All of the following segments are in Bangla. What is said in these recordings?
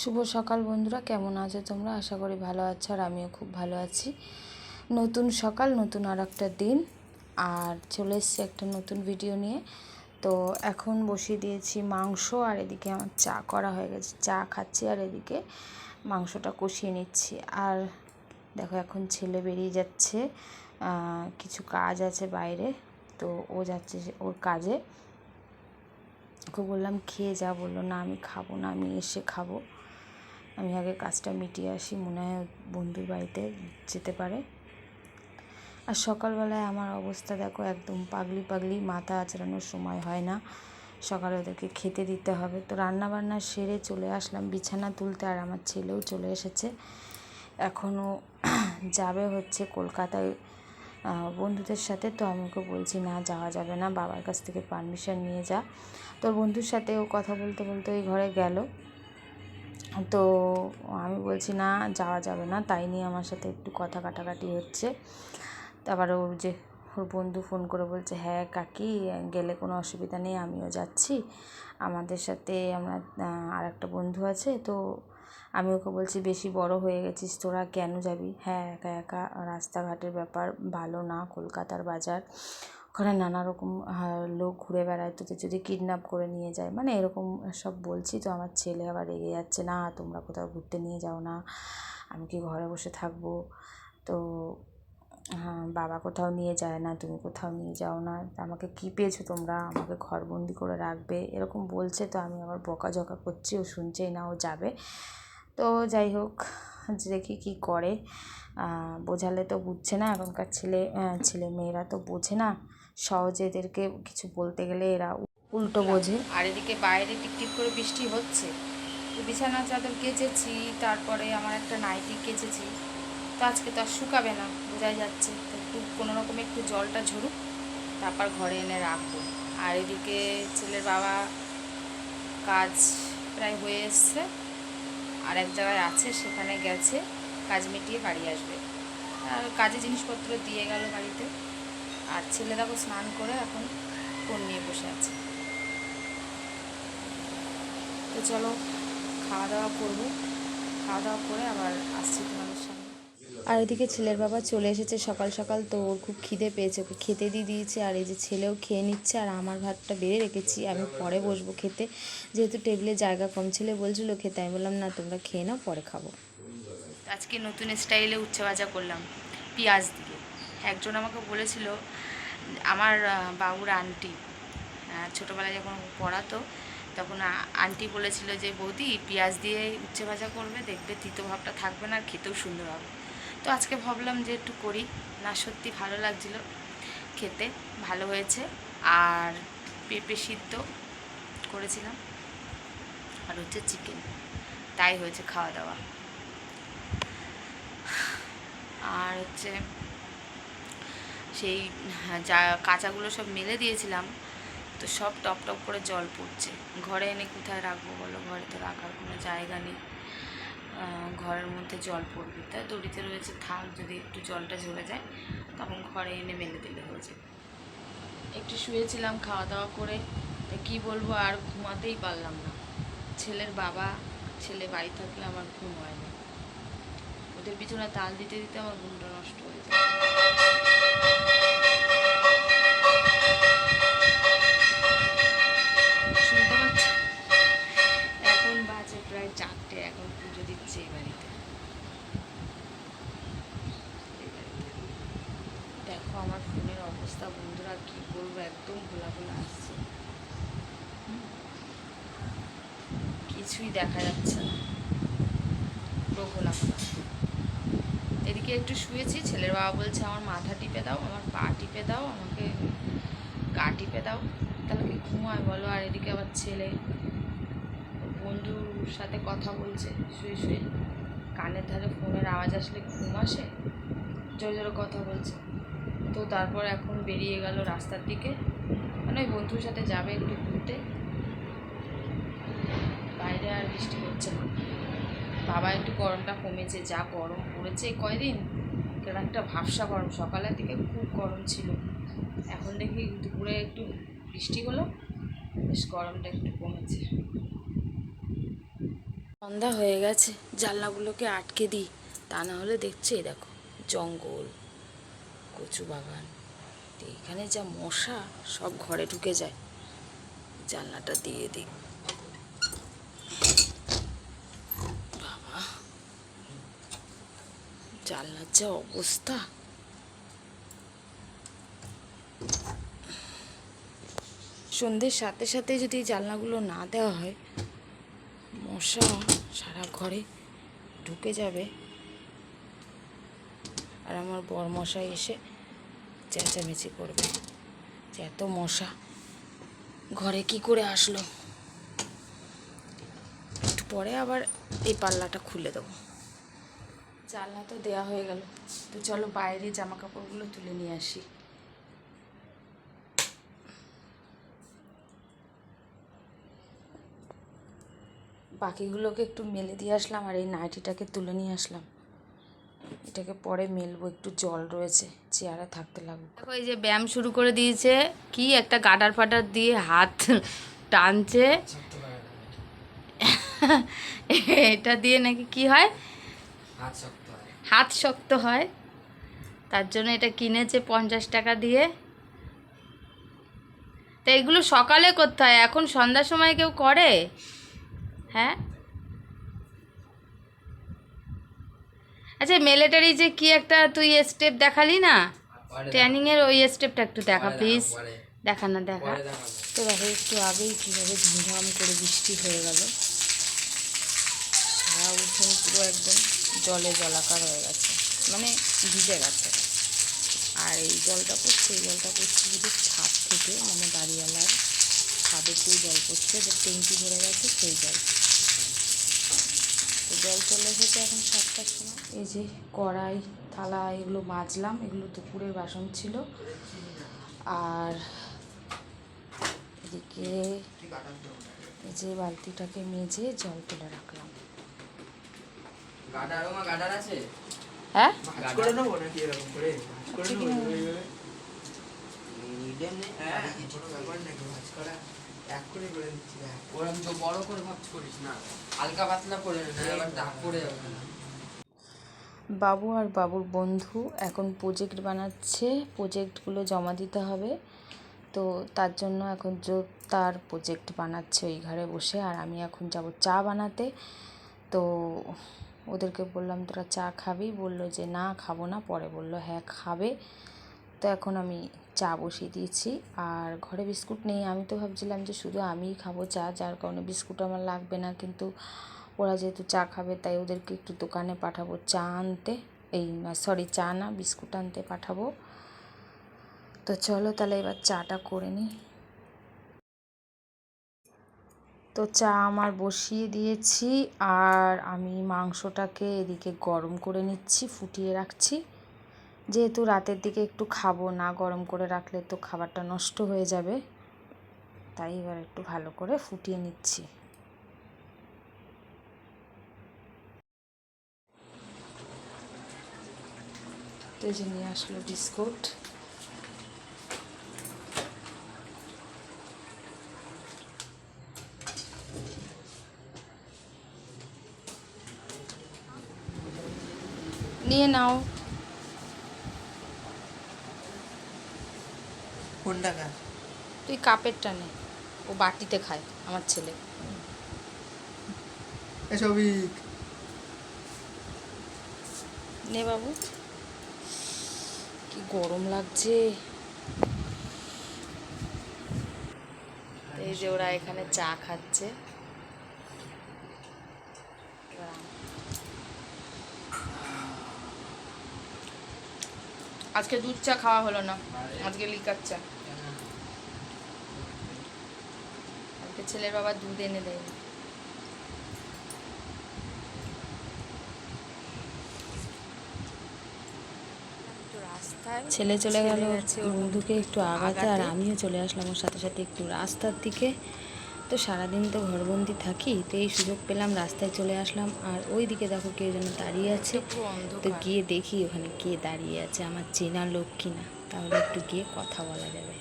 শুভ সকাল বন্ধুরা, কেমন আছো তোমরা? আশা করি ভালো আছো আর আমিও খুব ভালো আছি। নতুন সকাল, নতুন আর একটা দিন আর চলে এসছি একটা নতুন ভিডিও নিয়ে। তো এখন বসিয়ে দিয়েছি মাংস আর এদিকে আমার চা করা হয়ে গেছে। চা খাচ্ছি আর এদিকে মাংসটা কষিয়ে নিচ্ছি। আর দেখো এখন ছেলে বেরিয়ে যাচ্ছে কিছু কাজ আছে বাইরে, তো ও যাচ্ছে ওর কাজে। ওকে বললাম, খেয়ে যা। বলল, না, আমি খাব না, আমি এসে খাব। আমি আগে কাজটা মিটিয়ে আসি, মনে হয় বন্ধুর বাড়িতে যেতে পারে। আর সকালবেলায় আমার অবস্থা দেখো একদম পাগলি পাগলি, মাথা আচড়ানোর সময় হয় না। সকালে ওদেরকে খেতে দিতে হবে। তো রান্না বান্না সেরে চলে আসলাম, বিছানা তুলতে আর আমার ছেলেও চলে এসেছে। এখনও যাবে হচ্ছে কলকাতায় বন্ধুদের সাথে। তো আমি ওকে বলছি, না, যাওয়া যাবে না, বাবার কাছ থেকে পারমিশন নিয়ে যা। তোর বন্ধুর সাথে ও কথা বলতে বলতে ওই ঘরে গেল। তো আমি বলছি, না, যাওয়া যাবে না। তাই নিয়ে আমার সাথে একটু কথা কাটাকাটি হচ্ছে। তারপরে ওর যে, ওর বন্ধু ফোন করে বলছে হ্যাঁ কাকি, গেলে কোনো অসুবিধা নেই, আমিও যাচ্ছি। আমাদের সাথে আমরা আর একটা বন্ধু আছে। তো আমি ওকে বলছি, বেশি বড় হয়ে গেছিস, তোরা কেন যাবি? হ্যাঁ একা একা, রাস্তাঘাটের ব্যাপার, ভালো না, কলকাতার বাজার। ওখানে নানা রকম লোক ঘুরে বেড়ায়। তোদের যদি কিডন্যাপ করে নিয়ে যায় মানে এরকম সব বলছি তো, আমার ছেলে আবার রেগে যাচ্ছে, না, তোমরা কোথাও ঘুরতে নিয়ে যাও না, আমি কি ঘরে বসে থাকব? তো হ্যাঁ বাবা কোথাও নিয়ে যায় না, তুমি কোথাও নিয়ে যাও না, আমাকে কী পেয়েছ তোমরা? আমাকে ঘরবন্দি করে রাখবে? এরকম বলছে তো, আমি আবার বকাঝকা করছি, ও শুনছেই না, ও যাবে। তো যাই হোক, দেখি কী করে। বোঝালে তো বুঝছে না এখনকার ছেলে ছেলে মেয়েরা তো বোঝে না। সহজে এদেরকে কিছু বলতে গেলে এরা উল্টো বোঝে। আর এদিকে বাইরে টিকটিক করে বৃষ্টি হচ্ছে। বিছানা চাদর কেচেছি, তারপরে আমার একটা নাইটি কেচেছি। তো আজকে তো আর শুকাবে না, বোঝাই যাচ্ছে। তো একটু কোনো রকমে একটু জলটা ঝরুক, তারপর ঘরে এনে রাখব। আর এদিকে ছেলের বাবা কাজ প্রায় হয়ে এসছে, আর এক জায়গায় আছে, সেখানে গেছে। কাজ মিটিয়ে বাড়ি আসবে। আর কাজে জিনিসপত্র দিয়ে গেল বাড়িতে। আর ছেলে দেখো স্নান করে এখন ফোন নিয়ে বসে আছে। তো চলো খাওয়া দাওয়া করব। খাওয়া দাওয়া করে আবার আসছি তোমাদের সামনে। আর এদিকে ছেলের বাবা চলে এসেছে সকাল সকাল তো ওর খুব খিদে পেয়েছে। ওকে খেতে দিয়ে দিয়েছে আর এই যে ছেলেও খেয়ে নিচ্ছে আর আমার ভাতটা বেড়ে রেখেছি। আমি পরে বসবো খেতে। যেহেতু টেবিলে জায়গা কম ছেলে বলছিল খেতে। আমি বললাম না তোমরা খেয়ে নাও পরে খাব। আজকে নতুন স্টাইলে উচ্ছে ভাজা করলাম, পেঁয়াজ দিয়ে। একজন আমাকে বলেছিল, আমার বাবুর আন্টি ছোটোবেলায় যখন পড়াতো, তখন আন্টি বলেছিল যে, বৌদি, পেঁয়াজ দিয়ে উচ্ছে ভাজা করবে, দেখবে তিতো ভাবটা থাকবে না, আর খেতেও সুন্দর হবে। তো আজকে ভাবলাম যে, একটু করি। না, সত্যি ভালো লাগছিল খেতে, ভালো হয়েছে। আর পেঁপে সিদ্ধ করেছিলাম, আর হচ্ছে চিকেন। তাই হয়েছে খাওয়া দাওয়া। আর হচ্ছে সেই যা কাঁচাগুলো সব মেলে দিয়েছিলাম, তো সব টপ টপ করে জল পড়ছে। ঘরে এনে কোথায় রাখব বলো? ঘরে তো রাখার কোনো জায়গা নেই। ঘরের মধ্যে জল পড়বে। তাই দড়িতে রয়েছে থাক, যদি একটু জলটা ঝরে যায়, তখন ঘরে এনে মেলে দিলে হয়ে যাবে। একটু শুয়েছিলাম খাওয়া দাওয়া করে, তা কী বলব, আর ঘুমাতেই পারলাম না। ছেলের বাবা, ছেলে বাড়ি থাকলে আমার ঘুম হয় না। ওদের পিছনে তাল দিতে দিতে আমার ঘুমটা নষ্ট হয়ে যায়। শুনতে এখন বাজে প্রায় চারটে, এখন পুজো দিচ্ছে বাড়িতে। দেখো আমার ফোনের অবস্থা, বন্ধুরা কি বলব, একদম আসছে। কিছুই দেখা যাচ্ছে না। পুরো এদিকে একটু শুয়েছি, ছেলের বাবা বলছে, আমার মাথা টিপে দাও, আমার পা টিপে দাও, আমাকে গা টিপে দাও, তাহলে কি ঘুমায় বলো? আর এদিকে আবার ছেলে, বন্ধুর সাথে কথা বলছে, শুয়ে শুয়ে। কানের ধারে ফোনের আওয়াজ আসলে ঘুম আসে, জোরে জোরে কথা বলছে। তো তারপর এখন বেরিয়ে গেল রাস্তার দিকে। মানে ওই বন্ধুর সাথে যাবে একটু ঘুরতে। বাইরে আর বৃষ্টি হচ্ছে না। বাবা একটু গরমটা কমেছে, যা গরম পড়েছে কয়দিন। কেন একটা ভাবসা গরম, সকালের দিকে খুব গরম ছিল। এখন দেখি দুপুরে একটু বৃষ্টি হলো, বেশ গরমটা একটু কমেছে। সন্ধ্যা হয়ে গেছে, জানলাগুলোকে আটকে দিই। তা না হলে দেখছি দেখো, জঙ্গল, কচু বাগান। এখানে যা মশা, সব ঘরে ঢুকে যায়। জানলাটা দিয়ে দিই বাবা জানলার যা অবস্থা। সন্ধ্যের সাথে সাথে যদি জানলাগুলো না দেওয়া হয়, মশা সারা ঘরে ঢুকে যাবে। আর আমার বর মশাই এসে চেঁচামেচি করবে যে এত মশা, ঘরে কি করে আসলো? একটু পরে আবার এই পাল্লাটা খুলে দেবো। জানলা তো দেওয়া হয়ে গেল। তো চলো বাইরে জামা কাপড়গুলো তুলে নিয়ে আসি। বাকিগুলোকে একটু মেলে দিয়ে আসলাম আর এই নাইটিটাকে তুলে নিয়ে আসলাম। এটাকে পরে মেলবো একটু জল রয়েছে চেয়ারে থাকতে লাগবে। দেখো এই যে ব্যায়াম শুরু করে দিয়েছে কি একটা গাডার ফাটার দিয়ে হাত টানছে। এটা দিয়ে নাকি কি হয়? হাত শক্ত হয় তার জন্য এটা কিনেছে পঞ্চাশ টাকা দিয়ে। তা এগুলো সকালে করতে হয় এখন সন্ধ্যার সময় কেউ করে? হ্যাঁ? আচ্ছা মিলিটারি যে কি একটা তুই স্টেপ দেখালি না? ট্রেনিং এর ওই স্টেপটা একটু দেখা প্লিজ দেখা না দেখা। তো দেখো একটু আগেই কীভাবে ধুমধাম করে বৃষ্টি হয়ে গেল। উঠোন পুরো একদম। জলে জলাকার হয়ে গেছে। মানে ভিজে গেছে। আর এই জলটা পড়ছে, এই জলটা পড়ছে শুধু ছাদ থেকে মানে বাড়িওয়ালার ছাদেতেই জল পড়ছে, যে ট্যাঙ্কি ভরে গেছে, সেই জল। তো জল চলে এসেছে এখন সাতটার সময়। এই যে কড়াই, থালা এগুলো মাজলাম, এগুলো দুপুরের বাসন ছিল। আর এদিকে এই যে বালতিটাকে মেজে জল তুলে রাখলাম। গাডার ওমা গাডার আছে? হ্যাঁ? ভাঁজ করে নেব নাকি এরকম করে? ভাঁজ করে নেব এইভাবে? মিডিয়াম নেই? আরে কোনো ব্যাপার নাকি? ভাঁজ করা এক করে করে দিচ্ছি ওরকম তো বড় করে ভাবছ করিস না। হালকা পাতলা করে না আবার দাগ পড়ে যাবে না। বাবু আর বাবুর বন্ধু এখন প্রজেক্ট বানাচ্ছে। প্রজেক্টগুলো জমা দিতে হবে। তো তার জন্য এখন তার প্রজেক্ট বানাচ্ছে ওই ঘরে বসে আর আমি এখন যাব চা বানাতে। তো ওদেরকে বললাম, তোরা চা খাবি? বলল যে, না, খাব না। পরে বলল হ্যাঁ খাবে। তো এখন আমি চা বসিয়ে দিয়েছি। আর ঘরে বিস্কুট নেই। আমি তো ভাবছিলাম যে, শুধু আমিই খাব চা, যার কারণে বিস্কুট আমার লাগবে না। কিন্তু ওরা যেহেতু চা খাবে, তাই ওদেরকে একটু দোকানে পাঠাবো চা আনতে। এই, সরি, চা না, বিস্কুট আনতে পাঠাবো। তো চলো তাহলে এবার চাটা করে নিই। তো চা আমার বসিয়ে দিয়েছি আর আমি মাংসটাকে এদিকে গরম করে নিচ্ছি, ফুটিয়ে রাখছি। যেহেতু রাতের দিকে একটু খাব না, গরম করে রাখলে তো খাবারটা নষ্ট হয়ে যাবে। তাই এবার একটু ভালো করে ফুটিয়ে নিচ্ছি। তো যে নিয়ে আসলো বিস্কুট। নিয়ে নাও। কোনটা তুই কাপেরটা নে ও বাটিতে খায় আমার ছেলে। সবিক নে বাবু। কি গরম লাগছে। এই যে ওরা এখানে চা খাচ্ছে। আজকে দুধ চা খাওয়া হলো না আজকে লিকার চা। আজকে ছেলের বাবা দুধ এনে দেয় ছেলে চলে গেল বন্ধুকে একটু আগাতে আর আমিও চলে আসলাম ওর সাথে সাথে একটু রাস্তার দিকে। তো সারাদিন তো ঘরবন্দি থাকি তো এই সুযোগ পেলাম রাস্তায় চলে আসলাম। আর ওই দিকে দেখো কেউ যেন দাঁড়িয়ে আছে। তো গিয়ে দেখি ওখানে কে দাঁড়িয়ে আছে আমার চেনা লোক কিনা। তাহলে একটু গিয়ে কথা বলা যাবে।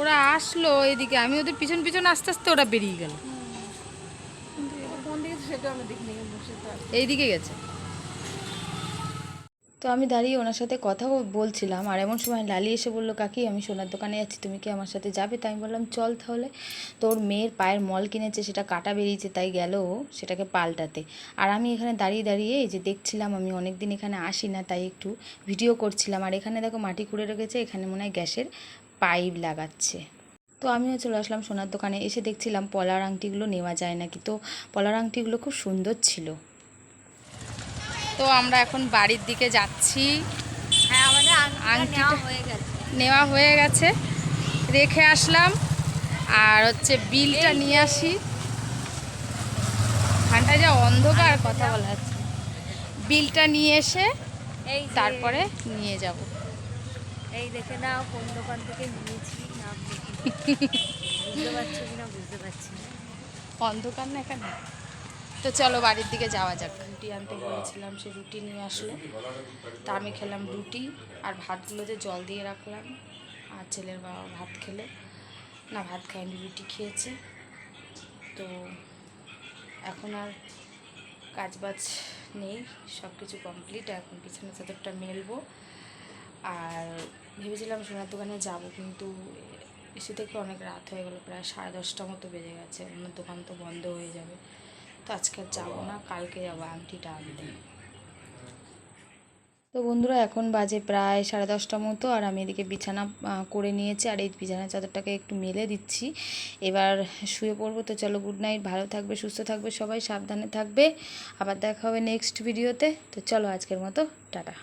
ওরা আসলো এদিকে আমি ওদের পিছন পিছন আস্তে আস্তে ওরা বেরিয়ে গেল। সেটা এইদিকে গেছে। তো আমি দাঁড়িয়ে ওনার সাথে কথা বলছিলাম, আর এমন সময় লালি এসে বলল, কাকি, আমি সোনার দোকানে যাচ্ছি, তুমি কি আমার সাথে যাবে? তাই আমি বললাম, চল তাহলে। তোর মেয়ের পায়ের মল কিনেছে, সেটা কাটা বেরিয়েছে, তাই গেল সেটাকে পাল্টাতে। আর আমি এখানে দাঁড়িয়ে দাঁড়িয়ে এই যে দেখছিলাম, আমি অনেক দিন এখানে আসি না, তাই একটু ভিডিও করছিলাম। আর এখানে দেখো মাটি খুঁড়ে রেখেছে, এখানে মনে হয় গ্যাসের পাইপ লাগাচ্ছে। তো আমিও চলে আসলাম সোনার দোকানে। এসে দেখছিলাম পলার আংটিগুলো নেওয়া যায় নাকি। তো পলার আংটিগুলো খুব সুন্দর ছিল। তো আমরা এখন বাড়ির দিকে যাচ্ছি। হ্যাঁ নেওয়া হয়ে গেছে। নেওয়া হয়ে গেছে। রেখে আসলাম। আর হচ্ছে বিলটা নিয়ে আসি। ঠান্ডায় যা অন্ধকার কথা বলা যাচ্ছে। বিলটা নিয়ে এসে এই তারপরে নিয়ে যাব। এই দেখে নাও কোন দোকান থেকে নিয়েছি। অন্ধকার না এখানে? তো চলো বাড়ির দিকে যাওয়া যাক। রুটি আনতে বলেছিলাম সে রুটি নিয়ে আসলো। তা আমি খেলাম রুটি আর ভাতগুলোতে জল দিয়ে রাখলাম। আর ছেলের বাবা ভাত খেলো। না, ভাত খায়নি, রুটি খেয়েছে। তো এখন আর কাজ বাজ নেই সব কিছু কমপ্লিট। এখন বিছানা চাদরটা মেলবো। আর ভেবেছিলাম সোনার দোকানে যাব, কিন্তু এসে থেকে অনেক রাত হয়ে গেলো, প্রায় সাড়ে দশটা মতো বেজে গেছে। আমার দোকান তো বন্ধ হয়ে যাবে। তো আজকে যাব না, কালকে যাব, আংটিটা আনতে। তো বন্ধুরা, এখন বাজে প্রায় সাড়ে দশটা মতো, আর আমি এদিকে বিছানা করে নিয়েছি, আর এই বিছানা চাদরটাকে একটু মেলে দিচ্ছি। এবার শুয়ে পড়ব, তো চলো গুড নাইট ভালো থাকবে, সুস্থ থাকবে সবাই, সাবধানে থাকবে। আবার দেখা হবে নেক্সট ভিডিওতে তো চলো আজকের মতো, টাটা।